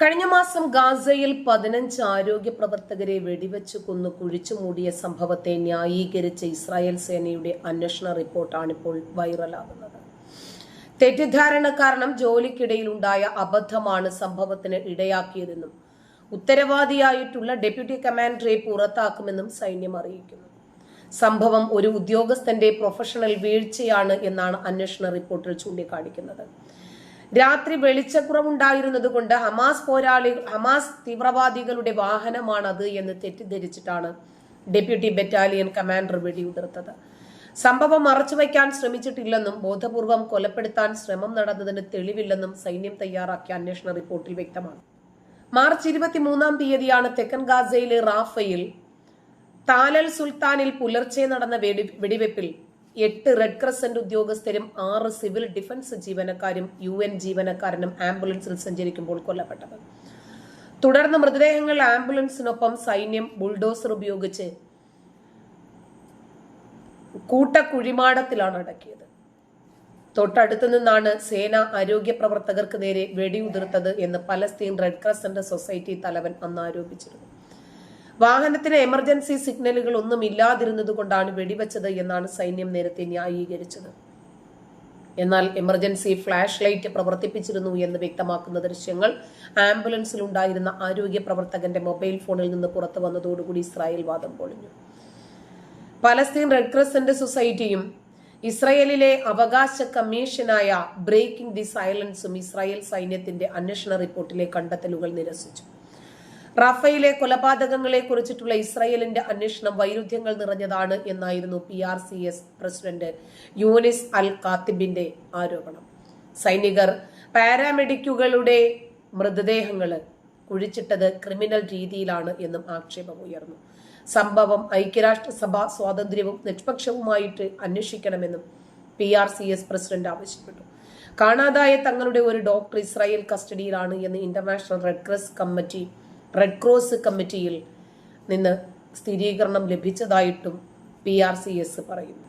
കഴിഞ്ഞ മാസം ഗാസയിൽ പതിനഞ്ച് ആരോഗ്യ പ്രവർത്തകരെ വെടിവെച്ച് കൊന്നു കുഴിച്ചു മൂടിയ സംഭവത്തെ ന്യായീകരിച്ച ഇസ്രായേൽ സേനയുടെ അന്വേഷണ റിപ്പോർട്ടാണിപ്പോൾ വൈറലാകുന്നത്. തെറ്റിദ്ധാരണ കാരണം ജോലിക്കിടയിലുണ്ടായ അബദ്ധമാണ് സംഭവത്തിന് ഇടയാക്കിയതെന്നും ഉത്തരവാദിയായിട്ടുള്ള ഡെപ്യൂട്ടി കമാൻഡറെ പുറത്താക്കുമെന്നും സൈന്യം അറിയിക്കുന്നു. സംഭവം ഒരു ഉദ്യോഗസ്ഥന്റെ പ്രൊഫഷണൽ വീഴ്ചയാണ് എന്നാണ് അന്വേഷണ റിപ്പോർട്ടിൽ ചൂണ്ടിക്കാണിക്കുന്നത്. രാത്രി വെളിച്ചക്കുറവുണ്ടായിരുന്നത് കൊണ്ട് ഹമാസ് പോരാളി ഹമാസ് തീവ്രവാദികളുടെ വാഹനമാണത് എന്ന് തെറ്റിദ്ധരിച്ചിട്ടാണ് ഡെപ്യൂട്ടി ബറ്റാലിയൻ കമാൻഡർ വെടിയുതിർത്തത്. സംഭവം മറച്ചുവെക്കാൻ ശ്രമിച്ചിട്ടില്ലെന്നും ബോധപൂർവം കൊലപ്പെടുത്താൻ ശ്രമം നടന്നതിന് തെളിവില്ലെന്നും സൈന്യം തയ്യാറാക്കിയ അന്വേഷണ റിപ്പോർട്ടിൽ വ്യക്തമാണ്. മാർച്ച് ഇരുപത്തിമൂന്നാം തീയതിയാണ് തെക്കൻ ഗാസയിലെ റാഫയിൽ താലൽ സുൽത്താനിൽ പുലർച്ചെ നടന്ന വെടിവെപ്പിൽ എട്ട് റെഡ് ക്രസന്റ് ഉദ്യോഗസ്ഥരും ആറ് സിവിൽ ഡിഫൻസ് ജീവനക്കാരും യു എൻ ജീവനക്കാരനും ആംബുലൻസിൽ സഞ്ചരിക്കുമ്പോൾ കൊല്ലപ്പെട്ടത്. തുടർന്ന് മൃതദേഹങ്ങൾ ആംബുലൻസിനൊപ്പം സൈന്യം ബുൾഡോസർ ഉപയോഗിച്ച് കൂട്ടക്കുഴിമാടത്തിലാണ് അടക്കിയത്. തൊട്ടടുത്തു നിന്നാണ് സേന ആരോഗ്യ പ്രവർത്തകർക്ക് നേരെ വെടിയുതിർത്തത് എന്ന് പലസ്തീൻ റെഡ് ക്രസന്റ് സൊസൈറ്റി തലവൻ അന്ന് ആരോപിച്ചിരുന്നു. വാഹനത്തിന് എമർജൻസി സിഗ്നലുകൾ ഒന്നും ഇല്ലാതിരുന്നത് കൊണ്ടാണ് വെടിവെച്ചത് എന്നാണ് സൈന്യം നേരത്തെ ന്യായീകരിച്ചത്. എന്നാൽ എമർജൻസി ഫ്ലാഷ് ലൈറ്റ് പ്രവർത്തിപ്പിച്ചിരുന്നു എന്ന് വ്യക്തമാക്കുന്ന ദൃശ്യങ്ങൾ ആംബുലൻസിൽ ഉണ്ടായിരുന്ന ആരോഗ്യ പ്രവർത്തകന്റെ മൊബൈൽ ഫോണിൽ നിന്ന് പുറത്തു വന്നതോടുകൂടി ഇസ്രായേൽ വാദം പൊളിഞ്ഞു. പലസ്തീൻ റെഡ് ക്രസന്റ് സൊസൈറ്റിയും ഇസ്രയേലിലെ അവകാശ കമ്മീഷനായ ബ്രേക്കിംഗ് ദി സൈലൻസും ഇസ്രായേൽ സൈന്യത്തിന്റെ അന്വേഷണ റിപ്പോർട്ടിലെ കണ്ടെത്തലുകൾ നിരസിച്ചു. റഫയിലെ കൊലപാതകങ്ങളെ കുറിച്ചിട്ടുള്ള ഇസ്രയേലിന്റെ അന്വേഷണം വൈരുദ്ധ്യങ്ങൾ നിറഞ്ഞതാണ് എന്നായിരുന്നു P R C S president Younis al കാത്തിബിന്റെ ആരോപണം. സൈനികർ പാരാമെഡിക്കുകളുടെ മൃതദേഹങ്ങൾ കുഴിച്ചിട്ടത് ക്രിമിനൽ രീതിയിലാണ് എന്നും ആക്ഷേപം ഉയർന്നു. സംഭവം ഐക്യരാഷ്ട്രസഭ സ്വാതന്ത്ര്യവും നിഷ്പക്ഷവുമായിട്ട് അന്വേഷിക്കണമെന്നും P R C S president ആവശ്യപ്പെട്ടു. കാണാതായ തങ്ങളുടെ ഒരു ഡോക്ടർ ഇസ്രായേൽ കസ്റ്റഡിയിലാണ് എന്ന് international red cross committee red cross കമ്മിറ്റിയിൽ നിന്ന് സ്ഥിരീകരണം ലഭിച്ചതായിട്ടും പി ആർ സി എസ് പറയുന്നു.